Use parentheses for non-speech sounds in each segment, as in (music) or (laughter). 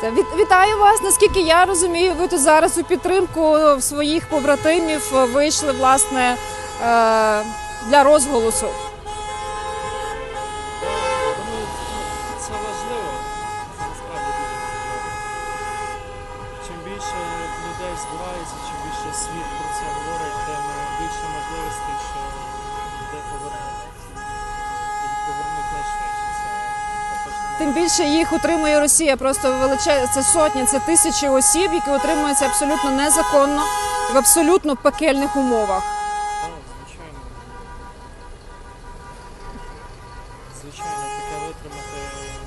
Та Вітаю вас. Наскільки я розумію, ви тут зараз у підтримку своїх побратимів вийшли власне е, для розголосу. Це важливо. Чим більше людей збирається, чим більше світ про це говорить, тим більше можливостей, що людей повернуть. Тим більше їх утримує Росія. Просто величезна це сотні, це тисячі осіб, які утримуються абсолютно незаконно в абсолютно пекельних умовах. Так, звичайно. Звичайно, таке витримати це,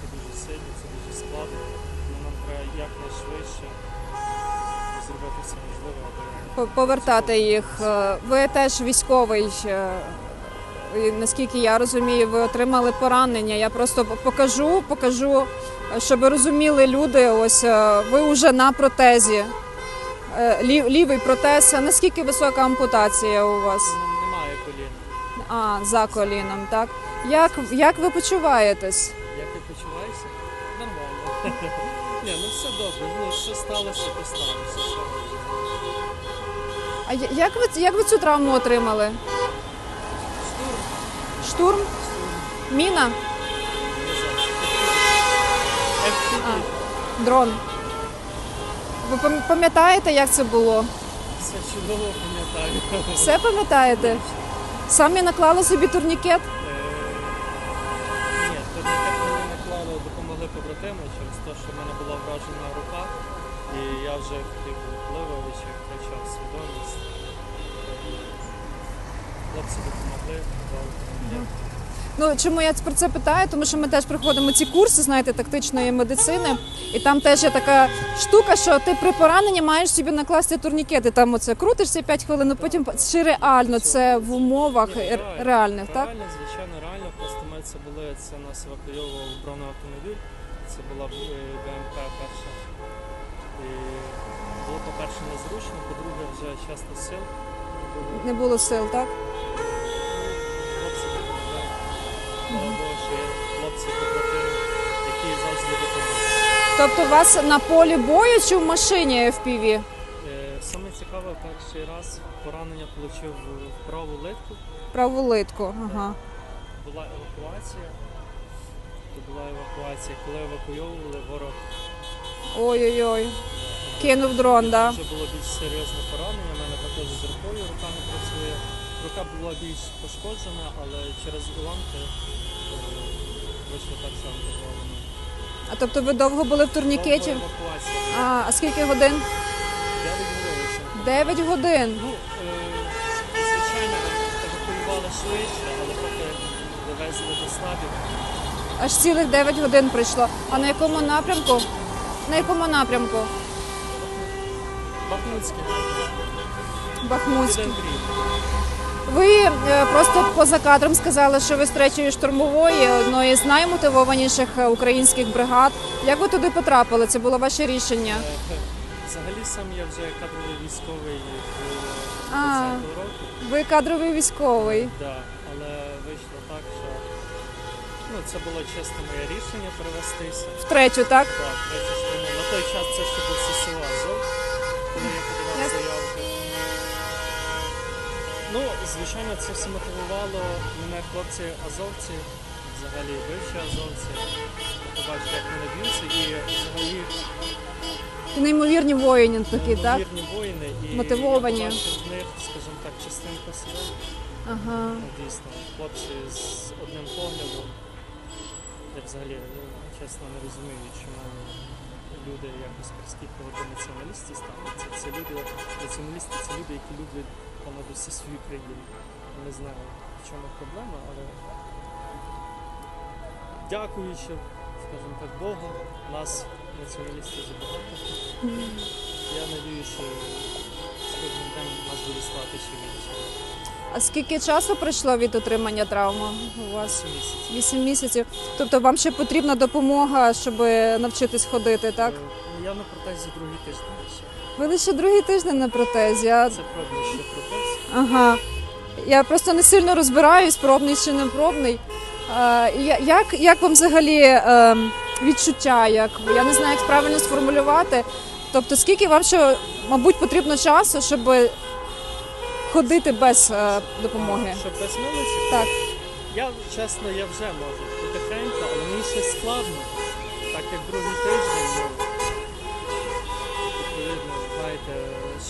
це дуже сильно, це дуже складно. Тому нам треба якнайшвидше зробити все можливе, аби Повертати їх. Е, Ви теж військовий. І, Наскільки я розумію, ви отримали поранення. Я просто покажу, покажу, щоб розуміли люди. Ось е, ви вже на протезі. Е, лів- Лівий протез. А Наскільки висока ампутація у вас? немає коліна. А, за коліном, так. Як, як ви почуваєтесь? Як ти почуваєшся? Нормально. (laughs) Ні, ну все добре. Ну що сталося, то сталося. А як ви, як ви цю травму отримали? Штурм? Міна? FPV. Дрон. Ви пам'ятаєте, як це було? Все чудово пам'ятаю. Все пам'ятаєте? Самі наклали собі турнікет? Е, Ні, турнікет мені наклали, допомогли побратими через те, що в мене була вражена рука, і я вже хотів впливович, втрачав свідомість. Хлопці допомогли. Ну чому я про це питаю? Тому що ми теж проходимо ці курси, знаєте, тактичної медицини, і там теж є така штука, що ти при пораненні маєш собі накласти турнікети. Там оце крутишся 5 хвилин, а потім чи реально це в умовах реальних, так? Реально, звичайно, реально. Просто ми це були, це нас евакуйовував бронений автомобіль. Це була е, БМП перша. І було, по-перше, незручно, по-друге, вже часто сил. Не було сил, так? Хлопці допомогли. Слава Богу, що є які завжди допоможуть. Тобто у вас на полі бою чи в машині FPV? Е, Саме цікаве, перший раз поранення отримав в праву литку. Праву литку. Ага. Була евакуація. То була евакуація. Коли евакуйовували, ворог Ой-ой-ой. Кинув дрон, да. вже було більш серйозне поранення. У мене також з рукою рука не працює. Рука була більш пошкоджена, але через уламки вийшло так само дозволено. А тобто ви довго були в турнікеті? Довга евакуація. А, а скільки годин? 9 годин. 9 годин. Ну, е, звичайно, евакуювали швидше, але поки довезли до штабів. Аж цілих 9 годин пройшло. А на якому напрямку? На якому напрямку? Бахмутський. Бахмутський. Гріб. Ви е, просто поза кадром сказали, що ви з третьої штурмової, одної з наймотивованіших е, українських бригад. Як ви туди потрапили? Це було ваше рішення? Е, Взагалі сам я вже кадровий військовий з А. 20 року. Ви кадровий військовий. Да, але вийшло так, що ну, це було чесно моє рішення перевестися. В третю, так? Так, третя штурмова. На той час це ще був ССО Азов, коли я подавав Ясно. заявку. Ну, звичайно, це все мотивувало мене хлопці азовці, взагалі бивші азовці. Побачили, як вони б'ються, і взагалі І неймовірні воїни такі, так? неймовірні воїни. І Мотивовані. Я в них, скажімо так, частинку себе. Ага. Дійсно, хлопці з одним поглядом. Я взагалі ну, чесно не розумію, чому люди якось простіко до націоналістів ставляться. Це люди, націоналісти це люди, які люблять понад усі країну. Не знаю, в чому проблема, але дякуючи, скажімо так, Богу, нас націоналістів забагато. Я надію, що з кожним днем нас буде ставати ще більше. А скільки часу пройшло від отримання травми у вас? Вісім місяців. Вісім місяців. Тобто вам ще потрібна допомога, щоб навчитись ходити, так? Е, Я на протезі другий тиждень ще. Ви лише другий тиждень на протезі. А... Це пробний ще протез. Ага. Я просто не сильно розбираюсь, пробний чи не пробний. А, як, як вам взагалі ем, відчуття, як я не знаю, як правильно сформулювати. Тобто, скільки вам ще, мабуть, потрібно часу, щоб ходити без е, допомоги? Щоб без милиці, Так. я чесно, я вже можу потихеньку, але мені ще складно, так як другий тиждень,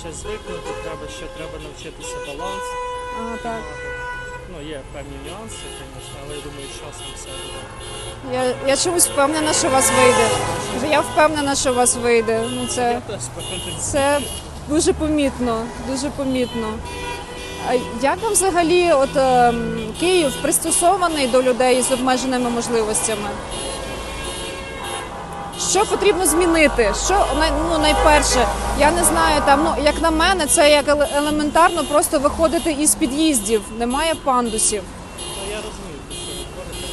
ще звикнути треба, ще треба навчитися баланс. А, так. Ну, є певні нюанси, звісно, але я думаю, з часом все буде. Я, я чомусь впевнена, що у вас вийде. Я впевнена, що у вас вийде. Ну, це... Це дуже помітно, дуже помітно. А як вам взагалі от, ем, Київ пристосований до людей з обмеженими можливостями? Що потрібно змінити? Що ну, найперше, я не знаю, там, ну, як на мене, це як елементарно просто виходити із під'їздів, немає пандусів. Ну, я розумію, що ви говорите.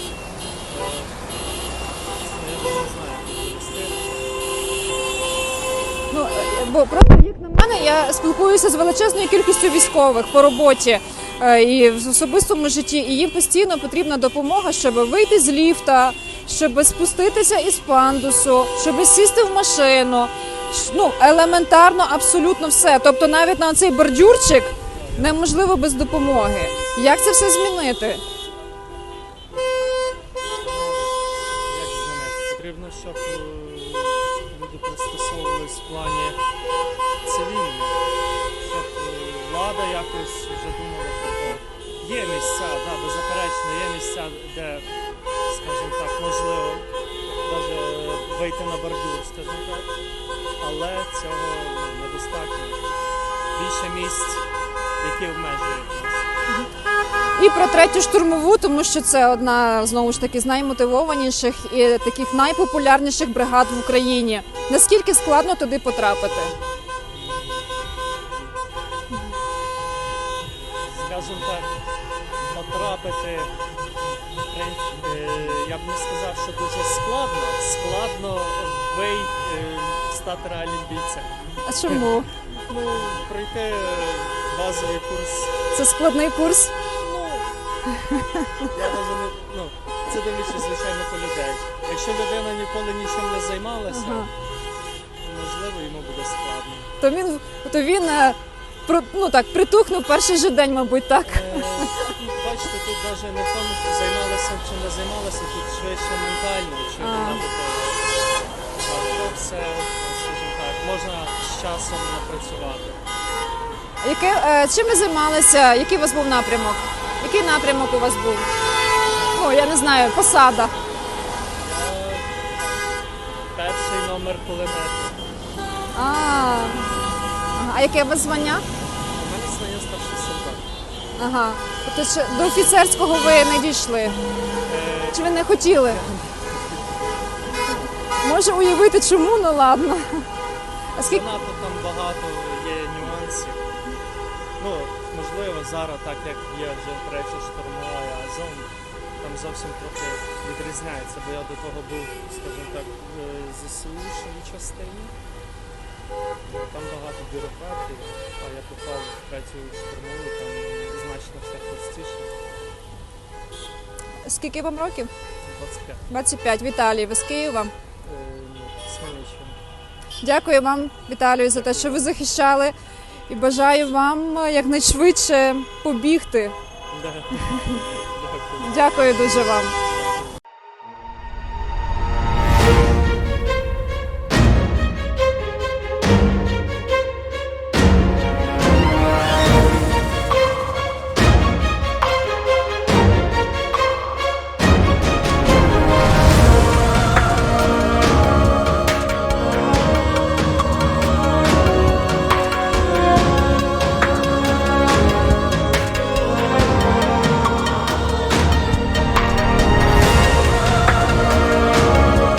Е, Я не знаю. Ну, е, бо просто як на мене, я спілкуюся з величезною кількістю військових по роботі е, і в особистому житті, і їм постійно потрібна допомога, щоб вийти з ліфта, щоб спуститися із пандусу, щоб сісти в машину. Ну, елементарно, абсолютно все. Тобто навіть на цей бордюрчик неможливо без допомоги. Як це все змінити? Як змінити? Потрібно, щоб е, люди пристосовувались в плані цивільні, щоб е, влада якось вже думала. Є місця, да, беззаперечно, є місця, де, скажімо так, можливо навіть вийти на бордюр, скажімо так. Але цього ну, недостатньо. Більше місць, які обмежують нас. І про третю штурмову, тому що це одна знову ж таки з наймотивованіших і таких найпопулярніших бригад в Україні. Наскільки складно туди потрапити? Скажімо так, принципі, е, я б не сказав, що дуже складно. Складно вий е, стати реальним бійцем. А чому? Ну, пройти е, базовий курс. Це складний курс. Ну, я навіть не, ну, це дивлячись, звичайно, по людей. Якщо людина ніколи нічим не займалася, Ага. можливо, йому буде складно. То він то він ну так притухнув перший же день, мабуть, так. Е, Бачите, тут навіть не в тому, що займалися чи не займалися, тут швидше ментально, чи то все, скажімо так, можна з часом напрацювати. Яке е, чим ви займалися? Який у вас був напрямок? Який напрямок у вас був? Ну я не знаю, посада. Е, Перший номер кулемет. А, ага. а яке у вас звання? У мене звання старший солдат. Ага. Тобто ще до офіцерського ви не дійшли. Е, Чи ви не хотіли? Може уявити, чому, ну ладно. А скільки Занадто там багато є нюансів. Ну, можливо, зараз, так як є вже третя штурмова Азов, там зовсім трохи відрізняється, бо я до того був, скажімо так, в ЗСУшній частині. Там багато бюрократії, а я попав в третю штурмову, там значно все простіше. скільки вам років? 25. 25. Віталій, ви з Києва. Е, ні, з Хмельниччини. Дякую вам, Віталію, за те, що ви захищали. І бажаю вам е, якнайшвидше побігти. (laughs) Да. Дякую. Дякую дуже вам.